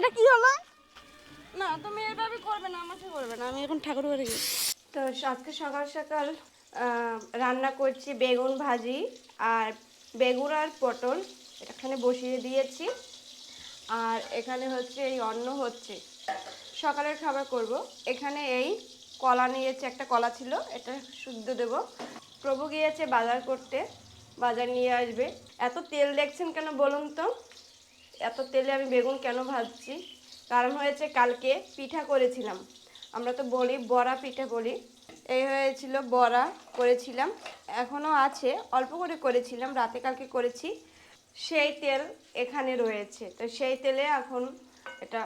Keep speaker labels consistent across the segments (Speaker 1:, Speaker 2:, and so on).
Speaker 1: এটা কি হলো? না তুমি এভাবে করবে না আমাকে করবে না আমি এখন ঠাকুর বাড়ি গেছি। তো আজকে সকাল সকাল রান্না করছি বেগুন ভাজি আর বেগুন আর পটল এখানে বসিয়ে দিয়েছি। আর এখানে হচ্ছে এই অন্ন হচ্ছে। সকালের খাবার করব। এখানে এই কলা নিয়েছে একটা কলা ছিল এটা শুদ্ধ দেব। প্রভু গিয়েছে বাজার করতে বাজার নিয়ে আসবে। এত তেল দেখছেন কেন বলুন তো? এত তেলে আমি বেগুন কেন ভাজছি? কারণ হয়েছে কালকে পিঠা করেছিলাম। আমরা তো বলি বড়া পিঠা বলি। এই হয়েছিল বড়া করেছিলাম। এখনও আছে, অল্প করে করেছিলাম, রাতে কালকে করেছি। সেই তেল এখানে রয়েছে। তো সেই তেলে এখন এটা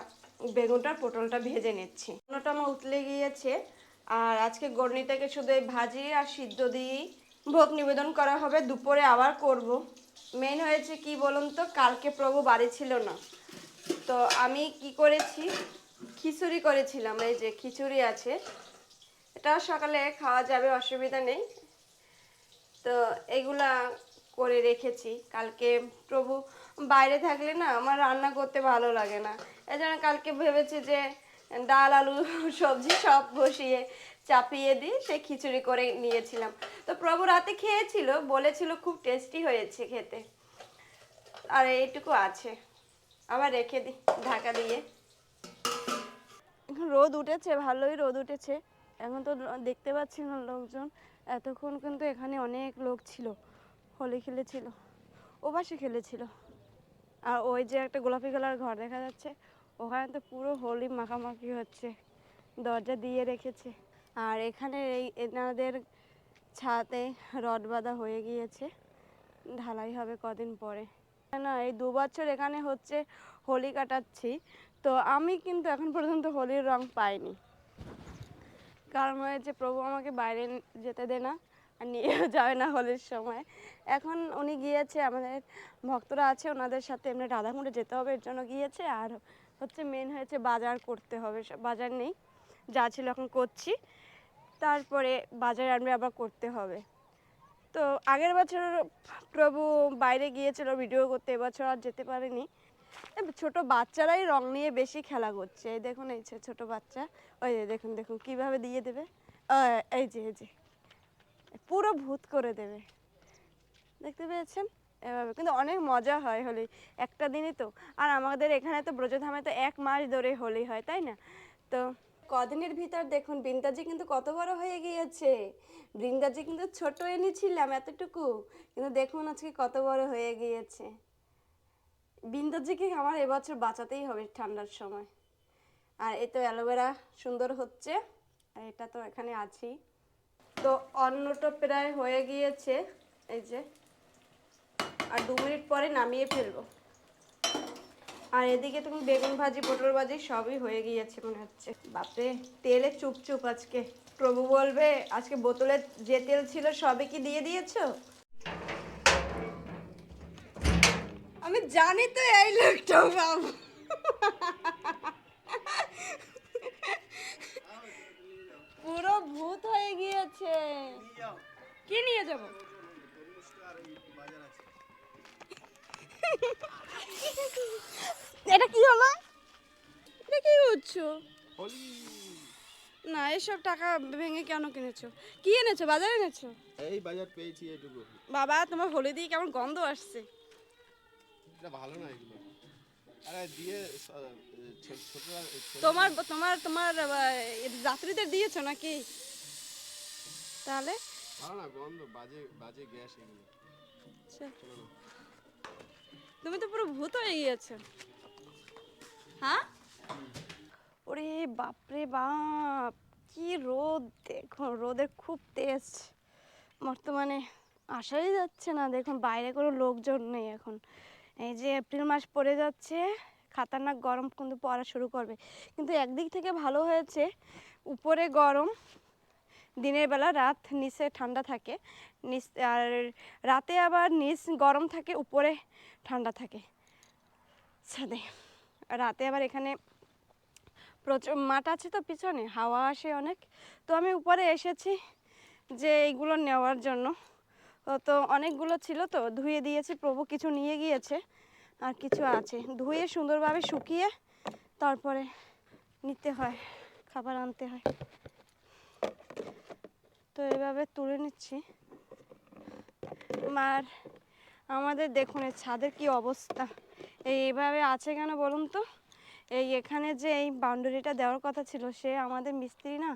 Speaker 1: বেগুনটা, পটলটা ভেজে নিচ্ছি। অন্যটা আমার উতলে গিয়েছে। আর আজকে গণিতাকে শুধু ভাজি আর সিদ্ধ দিয়েই ভোগ নিবেদন করা হবে। দুপুরে আবার করব। মেন হয়েছে কি বলুন তো, কালকে প্রভু বাড়ি ছিল না। তো আমি কি করেছি, খিচুড়ি করেছিলাম, এই যে খিচুড়ি আছে। এটা সকালে খাওয়া যাবে, অসুবিধা নেই। তো এগুলা করে রেখেছি। কালকে প্রভু বাইরে থাকলে না আমার রান্না করতে ভালো লাগে না। এই জন্য কালকে ভেবেছি যে ডাল, আলু, সবজি সব বসিয়ে চাপিয়ে দিয়ে সে খিচুড়ি করে নিয়েছিলাম। তো প্রভু রাতে খেয়েছিল, বলেছিল খুব টেস্টি হয়েছে খেতে। আর এইটুকু আছে। আবার রেখে দিই, ঢাকা দিয়ে। রোদ উঠেছে, ভালোই রোদ উঠেছে। এখন তো দেখতে পাচ্ছি না লোকজন। এতক্ষণ কিন্তু এখানে অনেক লোক ছিল। হোলি খেলেছিল ও পাশে খেলেছিল। আর ওই যে একটা গোলাপি কালার ঘর দেখা যাচ্ছে, ওখানে তো পুরো হোলি মাখামাখি হচ্ছে। দরজা দিয়ে রেখেছে। আর এখানে এই এনাদের ছাদে রড বাঁধা হয়ে গিয়েছে। ঢালাই হবে কদিন পরে। না, এই দু বছর এখানে হচ্ছে হোলি কাটাচ্ছি। তো আমি কিন্তু এখন পর্যন্ত হোলির রং পাইনি। কারণ হয়েছে প্রভু আমাকে বাইরে যেতে দে না আর নিয়েও যাবে না হোলির সময়। এখন উনি গিয়েছে, আমাদের ভক্তরা আছে, ওনাদের সাথে এমনি রাধাকুণ্ডে যেতে হবে, এর জন্য গিয়েছে। আর হচ্ছে মেন হয়েছে বাজার করতে হবে বাজার নেই। যা ছিল এখন করছি। তারপরে বাজারে আনবে, আবার করতে হবে। তো আগের বছর প্রভু বাইরে গিয়েছিল ভিডিও করতে এবছর আর যেতে পারেনি। ছোট বাচ্চারাই রং নিয়ে বেশি খেলা করছে। এই দেখুন, এই যে ছোট বাচ্চা। ওই যে দেখুন দেখুন, কীভাবে দিয়ে দেবে। এই যে এই যে। পুরো ভূত করে দেবে। দেখতে পেয়েছেন? এভাবে। কিন্তু অনেক মজা হয় হোলি। একটা দিনই তো। আর আমাদের এখানে তো ব্রজধামে তো এক মাস ধরে হোলি হয়, তাই না? তো কদিনের ভিতর দেখুন, বৃন্দাজি কিন্তু কত বড় হয়ে গিয়েছে। বৃন্দাজি কিন্তু ছোট এনেছিলাম এতটুকু, কিন্তু দেখুন আজকে কত বড় হয়ে গিয়েছে। বিন্দাজিকে আমার এবছর বাঁচাতেই হবে ঠান্ডার সময়। আর এই তো অ্যালোভেরা সুন্দর হচ্ছে, আর এটা তো এখানে আছি। তো অন্নটা প্রায় হয়ে গিয়েছে, এই যে। আর দু মিনিট পরে নামিয়ে ফেলব। আর এদিকে তুমি বেগুন ভাজি, পটল ভাজি সবই হয়ে গিয়েছে মনে হচ্ছে। বাপরে, তেলে চুপচুপ আজকে। প্রভু বলবে, আজকে বোতলে যে তেল ছিল সবই কি দিয়ে দিয়েছ? আমি জানি তো এই লোকটা বাবু পুরো ভূত হয়ে গিয়েছে। কি নিয়ে যাব? এটা কি হলো? এটা কি করছ না এসব টাকা ভেঙে কেন কিনেছো? কি এনেছো? বাজারে এনেছো?
Speaker 2: এই বাজার পেয়েছি এটুকু
Speaker 1: বাবা তোমার হোলি দিয়ে কেমন গন্ধ আসছে?
Speaker 2: এটা ভালো না এগুলো।
Speaker 1: তোমার তোমার তোমার যাত্রীদের দিয়েছ নাকি? তাহলে?
Speaker 2: ভালো না গন্ধ বাজে বাজে গ্যাস এগুলো।
Speaker 1: আচ্ছা। তুমি তো পুরো ভূত হয়ে গিয়েছো। হ্যাঁ? ওরে বাপরে বাপ, কি রোদ, দেখো রোদের খুব তেজ। বর্তমানে আসাই যাচ্ছে না, দেখুন বাইরে কোনো লোকজন নেই এখন। এই যে এপ্রিল মাস পড়ে যাচ্ছে, খাতারনাক গরম কিন্তু পড়া শুরু করবে। কিন্তু একদিক থেকে ভালো হয়েছে, উপরে গরম, দিনের বেলা রাত নিচে ঠান্ডা থাকে। নিচ, আর রাতে আবার নিচ গরম থাকে, উপরে ঠান্ডা থাকে। ছাদে রাতে আবার এখানে প্রচুর মাঠ আছে তো পিছনে, হাওয়া আসে অনেক। তো আমি উপরে এসেছি যে এইগুলো নেওয়ার জন্য। তো অনেকগুলো ছিল তো, ধুয়ে দিয়েছি, প্রভু কিছু নিয়ে গিয়েছে, আর কিছু আছে। ধুয়ে সুন্দরভাবে শুকিয়ে তারপরে নিতে হয়, খাবার আনতে হয়। তো এভাবে তুলে নিচ্ছি। আর আমাদের দেখুন এই ছাদের কি অবস্থা। এই এইভাবে আছে কেন বলুন তো? এই এখানে যে এই বাউন্ডারিটা দেওয়ার কথা ছিল, সে আমাদের মিস্ত্রি না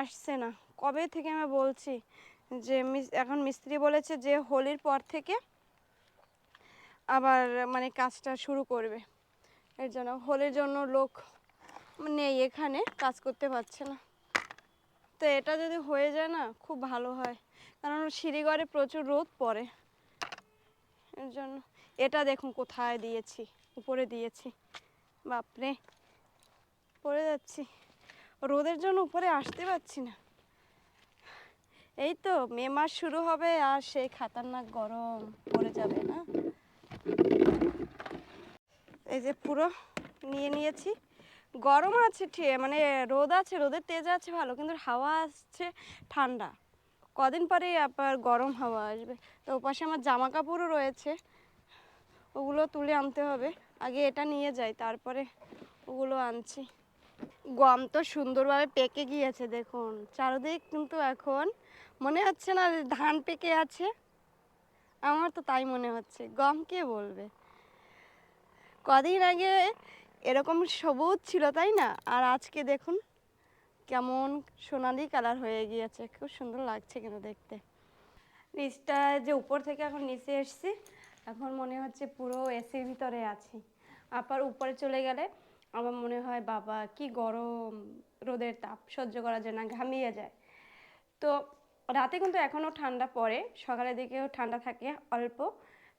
Speaker 1: আসছে না। কবে থেকে আমি বলছি যে এখন মিস্ত্রি বলেছে যে হোলির পর থেকে আবার মানে কাজটা শুরু করবে। এর জন্য হোলির জন্য লোক নেই এখানে, কাজ করতে পারছে না। তো এটা যদি হয়ে যায় না, খুব ভালো হয়। কারণ সিঁড়িঘরে প্রচুর রোদ পড়ে। এর জন্য এটা দেখুন কোথায় দিয়েছি, উপরে দিয়েছি। বাপরে, পড়ে যাচ্ছি। রোদের জন্য উপরে আসতে পারছি না। এই তো মে মাস শুরু হবে আর সেই খাতারনাক গরম পড়ে যাবে না। এই যে পুরো নিয়ে নিয়েছি। গরম আছে ঠিক মানে রোদ আছে, রোদের তেজ আছে ভালো, কিন্তু হাওয়া আসছে ঠান্ডা। কদিন পরেই আবার গরম হাওয়া আসবে। তো ওপাশে আমার জামা কাপড়ও রয়েছে। ওগুলো তুলে আনতে হবে। আগে এটা নিয়ে যাই, তারপরে ওগুলো আনছি। গম তো সুন্দরভাবে পেকে গিয়েছে, দেখুন। চারদিক কিন্তু এখন মনে হচ্ছে না ধান পেকে আছে। আমার তো তাই মনে হচ্ছে। গম কে বলবে? কদিন আগে এরকম সবুজ ছিল, তাই না? আর আজকে দেখুন কেমন সোনালি কালার হয়ে গিয়েছে। খুব সুন্দর লাগছে কিন্তু দেখতে। নিচটা যে উপর থেকে এখন নিচে এসছি, এখন মনে হচ্ছে পুরো এসির ভিতরে আছি। আবার উপরে চলে গেলে আমার মনে হয়, বাবা, কি গরম রোদের তাপ সহ্য করা যায় না, ঘামিয়ে যায়। তো রাতে কিন্তু এখনও ঠান্ডা পড়ে, সকালের দিকেও ঠান্ডা থাকে অল্প।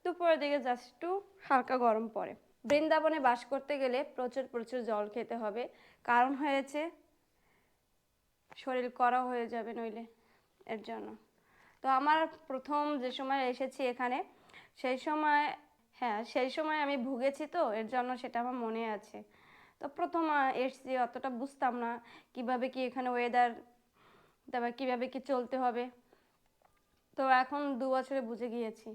Speaker 1: দুপুরের দিকে জাস্ট একটু হালকা গরম পড়ে। বৃন্দাবনে বাস করতে গেলে প্রচুর প্রচুর জল খেতে হবে। কারণ হয়েছে শরীর করা হয়ে যাবে নইলে এর জন্য। তো আমার প্রথম যে সময় এসেছি এখানে, সেই সময় হ্যাঁ সেই সময় আমি ভুগেছি তো, এর জন্য সেটা আমার মনে আছে। তো প্রথম এসছি অতটা বুঝতাম না কীভাবে কি এখানে ওয়েদার তারপর কীভাবে কি চলতে হবে। তো এখন দু বছরে বুঝে গিয়েছি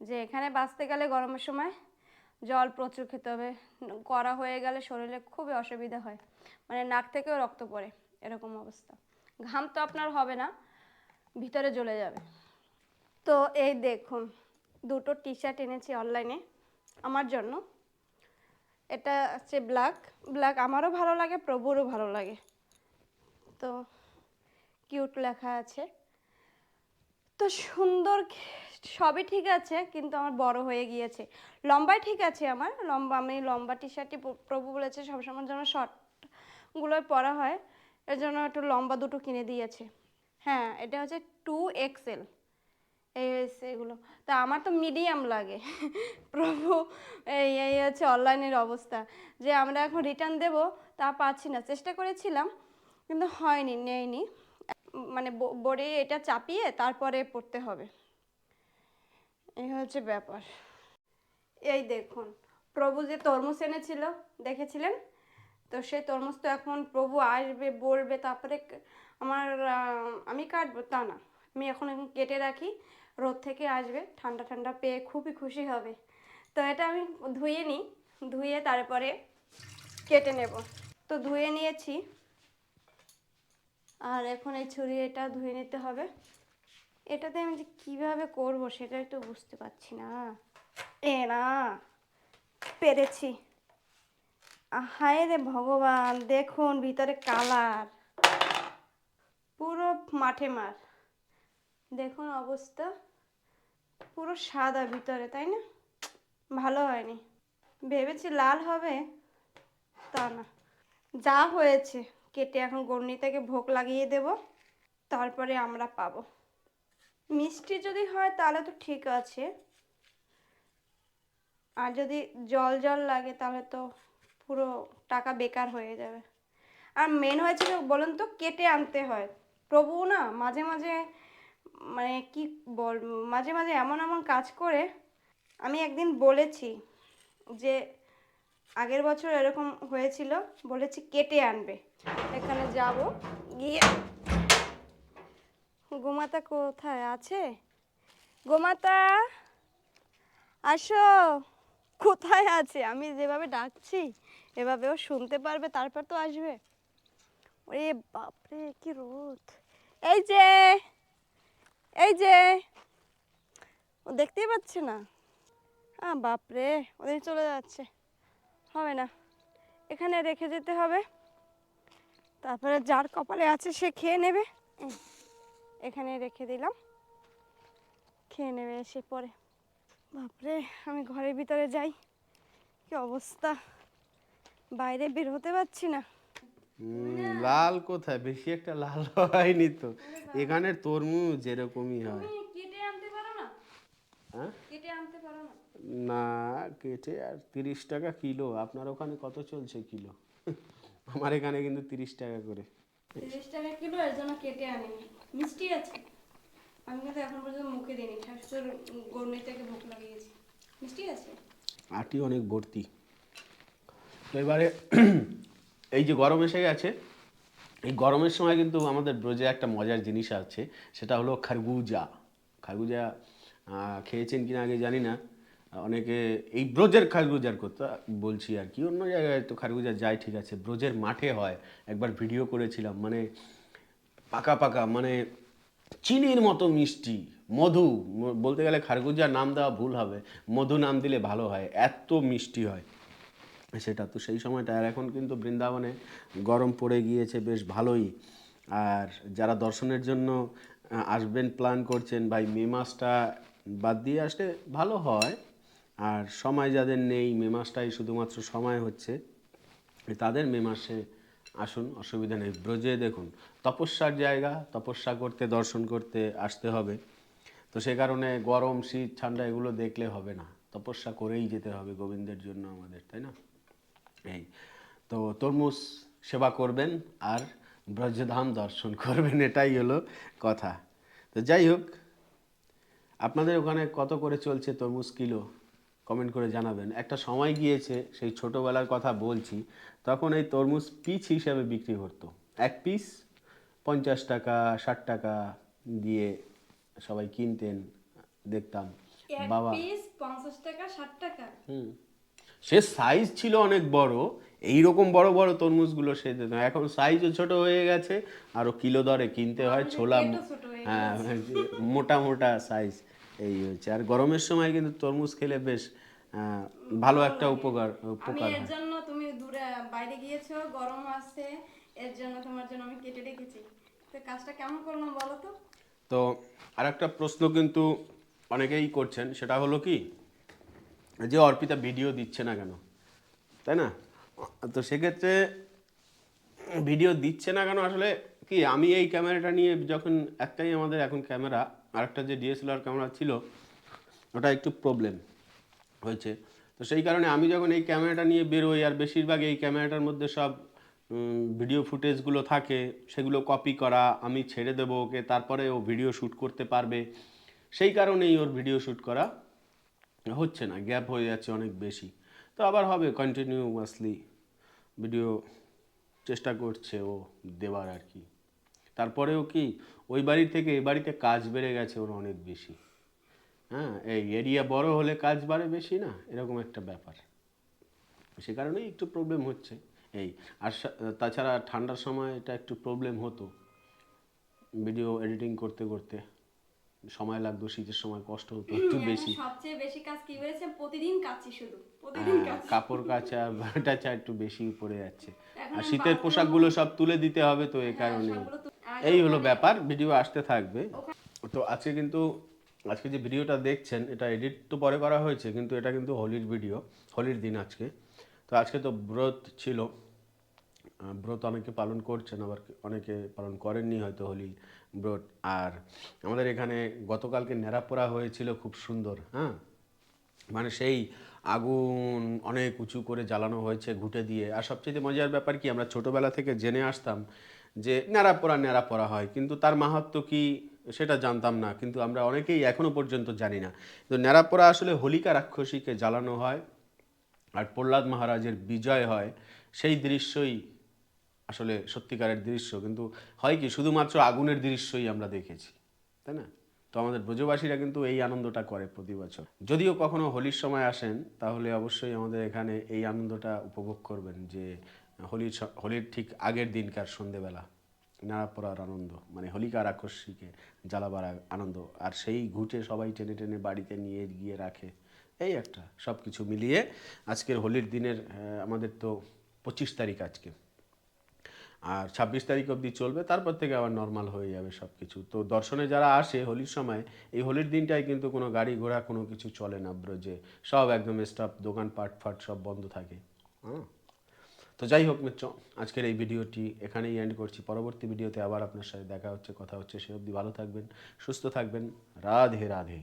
Speaker 1: যে এখানে বাঁচতে গেলে গরমের সময় জল প্রচুর খেতে হবে। করা হয়ে গেলে শরীরে খুবই অসুবিধা হয়। মানে নাক থেকেও রক্ত পড়ে। এরকম অবস্থা। ঘাম তো আপনার হবে না, ভিতরে জ্বলে যাবে। তো এই দেখুন, দুটো টি শার্ট এনেছি অনলাইনে আমার জন্য। এটা হচ্ছে ব্ল্যাক ব্ল্যাক আমারও ভালো লাগে, প্রভুরও ভালো লাগে। তো কিউট লেখা আছে। তো সুন্দর, সবই ঠিক আছে, কিন্তু আমার বড় হয়ে গিয়েছে। লম্বায় ঠিক আছে আমার, লম্বা, আমি লম্বা টি শার্টই প্রভু বলেছে, সবসময়ের জন্য শর্টগুলোই পরা হয়। এর জন্য একটু লম্বা দুটো কিনে দিয়েছে। হ্যাঁ এটা হচ্ছে টু এক্সেল এগুলো। তা আমার তো মিডিয়াম লাগে। প্রভু, এই এই হচ্ছে অনলাইনের অবস্থা। যে আমরা এখন রিটার্ন দেব, তা পাচ্ছি না। চেষ্টা করেছিলাম, কিন্তু হয়নি, নেয়নি। মানে বোর্ডে এটা চাপিয়ে তারপরে পড়তে হবে। এই হচ্ছে ব্যাপার। এই দেখুন, প্রভু যে তরমুজ এনেছিল, দেখেছিলেন? তো সেই তরমুজ তো এখন প্রভু আসবে, বলবে, তারপরে আমার আমি কাটবো? তা না। আমি এখন এখন কেটে রাখি, রোদ থেকে আসবে, ঠান্ডা ঠান্ডা পেয়ে খুবই খুশি হবে। তো এটা আমি ধুয়ে নিই, ধুয়ে তারপরে কেটে নেব। তো ধুয়ে নিয়েছি। আর এখন এই ছুরি এটা ধুয়ে নিতে হবে। এটাতে আমি যে কীভাবে করব সেটা একটু বুঝতে পারছি না। এ না, পেরেছি। হায় রে ভগবান, দেখুন ভিতরে কালার। পুরো মাঠে মার দেখুন অবস্থা। পুরো সাদা ভিতরে, তাই না? ভালো হয়নি। ভেবেছি লাল হবে, তা না। যা হয়েছে, কেটে এখন গন্ডি থেকে ভোগ লাগিয়ে দেব, তারপরে আমরা পাবো। মিষ্টি যদি হয়, তাহলে তো ঠিক আছে। আর যদি জল জল লাগে, তাহলে তো পুরো টাকা বেকার হয়ে যাবে। আর মেন হয়েছে কি বলুন তো কেটে আনতে হয়। প্রভু না মাঝে মাঝে মানে কি বল, মাঝে মাঝে এমন এমন কাজ করে, আমি একদিন বলেছি যে আগের বছর এরকম হয়েছিল, বলেছি কেটে আনবে। এখানে যাব, গিয়ে গোমাতা কোথায় আছে? গোমাতা, আসো। কোথায় আছে? আমি যেভাবে ডাকছি। এভাবেও শুনতে পারবে, তারপর তো আসবে। ওরে বাপরে, কি রোদ। এই যে এই যে, ও দেখতেই পাচ্ছে না। আ বাপরে, ওদের চলে যাচ্ছে। হবে না। এখানে রেখে যেতে হবে। তারপরে যার কপালে আছে, সে খেয়ে নেবে। এখানে রেখে দিলাম। খেয়ে নেবে এসে পরে। বাপরে, আমি ঘরের ভিতরে যাই। কি অবস্থা। বাইরে বের হতে পারছি না।
Speaker 2: লাল কোথায়? বেশি একটা লাল হয়নি তো। এখানের তরমুজ এরকমই হয়।
Speaker 1: কেটে আনতে পারো না?
Speaker 2: হ্যাঁ?
Speaker 1: কেটে আনতে পারো না?
Speaker 2: না কেটে আর তিরিশ টাকা কিলো। আপনার ওখানে কত চলছে কিলো? আমার এখানে কিন্তু তিরিশ টাকা করে।
Speaker 1: তিরিশ টাকা কিলো এর জন্য কেটে আনিনি। মিষ্টি আছে? আমি কিন্তু এখন পর্যন্ত মুখে দিইনি। ঠাকুর গরমিটাকে ভোগ লাগিয়েছি। মিষ্টি আছে?
Speaker 2: আটি অনেক ভর্তি। তো এবারে এই যে গরম এসে গেছে, এই গরমের সময় কিন্তু আমাদের ব্রোজে একটা মজার জিনিস আছে, সেটা হলো খারগুজা। খারগুজা খেয়েছেন কিনা আগে জানি না। অনেকে এই ব্রোজের খারগুজার কথা বলছি আর কি, অন্য জায়গায় তো খারগুজা যায়, ঠিক আছে, ব্রোজের মাঠে হয়। একবার ভিডিও করেছিলাম মানে পাকা পাকা মানে চিনির মতো মিষ্টি, মধু, বলতে গেলে খারগুজা নাম দেওয়া ভুল হবে, মধু নাম দিলে ভালো হয়, এত মিষ্টি হয়। সেটা তো সেই সময়টা। আর এখন কিন্তু বৃন্দাবনে গরম পড়ে গিয়েছে, বেশ ভালোই। আর যারা দর্শনের জন্য আসবেন প্ল্যান করছেন, ভাই, মে মাসটা বাদ দিয়ে আসলে ভালো হয়। আর সময় যাদের নেই, মে মাসটাই শুধুমাত্র সময় হচ্ছে, তাদের মে মাসে আসুন, অসুবিধা নেই। ব্রজে দেখুন, তপস্যার জায়গা, তপস্যা করতে, দর্শন করতে আসতে হবে। তো সে কারণে গরম, শীত, ঠান্ডা এগুলো দেখলে হবে না। তপস্যা করেই যেতে হবে গোবিন্দের জন্য আমাদের, তাই না? এই তো তরমুজ সেবা করবেন আর ব্রজধাম দর্শন করবেন এটাই হলো কথা। তো যাই হোক আপনাদের ওখানে কত করে চলছে তরমুজ কিলো? কমেন্ট করে জানাবেন। একটা সময় গিয়েছে সেই ছোটোবেলার কথা বলছি তখন এই তরমুজ পিস হিসাবে বিক্রি করতো এক পিস পঞ্চাশ টাকা ষাট টাকা দিয়ে সবাই কিনতেন দেখতাম। বাবা।
Speaker 1: পিস পঞ্চাশ টাকা ষাট টাকা?
Speaker 2: হুম। সে সাইজ ছিল অনেক বড় এই রকম বড় বড় তরমুজগুলো সে দিত এখন সাইজও ছোট হয়ে গেছে আরও কিলো দরে কিনতে হয় ছোলা
Speaker 1: হয়ে
Speaker 2: মোটা মোটা সাইজ এই হচ্ছে। আর গরমের সময় কিন্তু তরমুজ খেলে বেশ ভালো একটা উপকার উপকার
Speaker 1: এর জন্য তুমি দূরে বাইরে গিয়েছো গরম আসছে এর জন্য তোমার জন্য আমি কেটে রেখেছি। তো কাজটা কেমন করলাম বলো তো?
Speaker 2: তো আর একটা প্রশ্ন কিন্তু অনেকেই করছেন সেটা হলো কি? যে অর্পিতা ভিডিও দিচ্ছে না কেন? তাই না? তো সেক্ষেত্রে ভিডিও দিচ্ছে না কেন? আসলে কি, আমি এই ক্যামেরাটা নিয়ে যখন একটাই আমাদের এখন ক্যামেরা আর একটা যে ডিএসএলআর ক্যামেরা ছিল, ওটা একটু প্রবলেম হয়েছে। তো সেই কারণে আমি যখন এই ক্যামেরাটা নিয়ে বেরোই, আর বেশিরভাগ এই ক্যামেরাটার মধ্যে সব ভিডিও ফুটেজগুলো থাকে, সেগুলো কপি করা, আমি ছেড়ে দেবো ওকে, তারপরে ও ভিডিও শ্যুট করতে পারবে। সেই কারণেই ওর ভিডিও শ্যুট করা হচ্ছে না, গ্যাপ হয়ে যাচ্ছে অনেক বেশি। তো আবার হবে কন্টিনিউয়াসলি ভিডিও চেষ্টা করছে ও দেওয়ার আর কি। তারপরেও কি ওই বাড়ি থেকে এ বাড়িতে কাজ বেড়ে গেছে ওর অনেক বেশি। হ্যাঁ এই এরিয়া বড় হলে কাজ বাড়ে বেশি না, এরকম একটা ব্যাপার। সে কারণেই একটু প্রবলেম হচ্ছে। এই, আর তাছাড়া ঠান্ডার সময় এটা একটু প্রবলেম হতো ভিডিও এডিটিং করতে করতে। সময় লাগতো শীতের সময় কষ্ট হতো একটু বেশি।
Speaker 1: সবচেয়ে বেশি কাজ কি হয়েছে? প্রতিদিন কাচ্ছি শুধু প্রতিদিন
Speaker 2: হ্যাঁ, কাপড় কাচা টাচা একটু বেশি পড়ে যাচ্ছে। আর শীতের পোশাকগুলো সব তুলে দিতে হবে তো এই কারণে
Speaker 1: তো- আর
Speaker 2: এই হলো ব্যাপার ভিডিও আসতে থাকবে। তো আজকে কিন্তু আজকে যে ভিডিওটা দেখছেন এটা এডিট তো পরে করা হয়েছে কিন্তু এটা কিন্তু হোলির ভিডিও হোলির দিন আজকে। তো আজকে তো ব্রত ছিল। ব্রত অনেকে পালন করছেন, আবার অনেকে পালন করেননি হয়তো হোলি ব্রত। আর আমাদের এখানে গতকালকে নেড়াপোড়া হয়েছিল খুব সুন্দর হ্যাঁ? মানে সেই আগুন অনেক উঁচু করে জ্বালানো হয়েছে ঘুঁটে দিয়ে। আর সবচেয়ে মজার ব্যাপার কি, আমরা ছোটোবেলা থেকে জেনে আসতাম যে ন্যাড়া পড়া ন্যাড়া পড়া হয়, কিন্তু তার মাহাত্ম কি সেটা জানতাম না, কিন্তু আমরা অনেকেই এখনও পর্যন্ত জানি না। তো ন্যাড়া পড়া আসলে হোলিকা রাক্ষসীকে জ্বালানো হয়, আর প্রহ্লাদ মহারাজের বিজয় হয়, সেই দৃশ্যই আসলে সত্যিকারের দৃশ্য। কিন্তু হয় কি, শুধুমাত্র আগুনের দৃশ্যই আমরা দেখেছি, তাই না? তো আমাদের ব্রজবাসীরা কিন্তু এই আনন্দটা করে প্রতি বছর। যদিও কখনো হোলির সময় আসেন, তাহলে অবশ্যই আমাদের এখানে এই আনন্দটা উপভোগ করবেন যে হোলির হোলির ঠিক আগের দিনকার সন্ধেবেলা নাড়া পড়ার আনন্দ মানে হোলিকার আকস্মিকে জ্বালাবার আনন্দ। আর সেই ঘুটে সবাই টেনে টেনে বাড়িতে নিয়ে গিয়ে রাখে। এই একটা সব কিছু মিলিয়ে আজকের হোলির দিনের আমাদের তো পঁচিশ তারিখ আজকে। আর ছাব্বিশ তারিখ অবধি চলবে তারপর থেকে আবার নর্মাল হয়ে যাবে সব কিছু তো দর্শনে যারা আসে হোলির সময় এই হোলির দিনটায় কিন্তু কোনো গাড়ি ঘোড়া কোনো কিছু চলে না ব্রজে সব একদম স্টাফ দোকান পাট ফাট সব বন্ধ থাকে। হ্যাঁ তো যাই হোক মিত্র আজকের এই ভিডিওটি এখানেই এন্ড করছি। পরবর্তী ভিডিওতে আবার আপনার সাথে দেখা হচ্ছে কথা হচ্ছে সে অবধি ভালো থাকবেন সুস্থ থাকবেন। রাধে রাধে।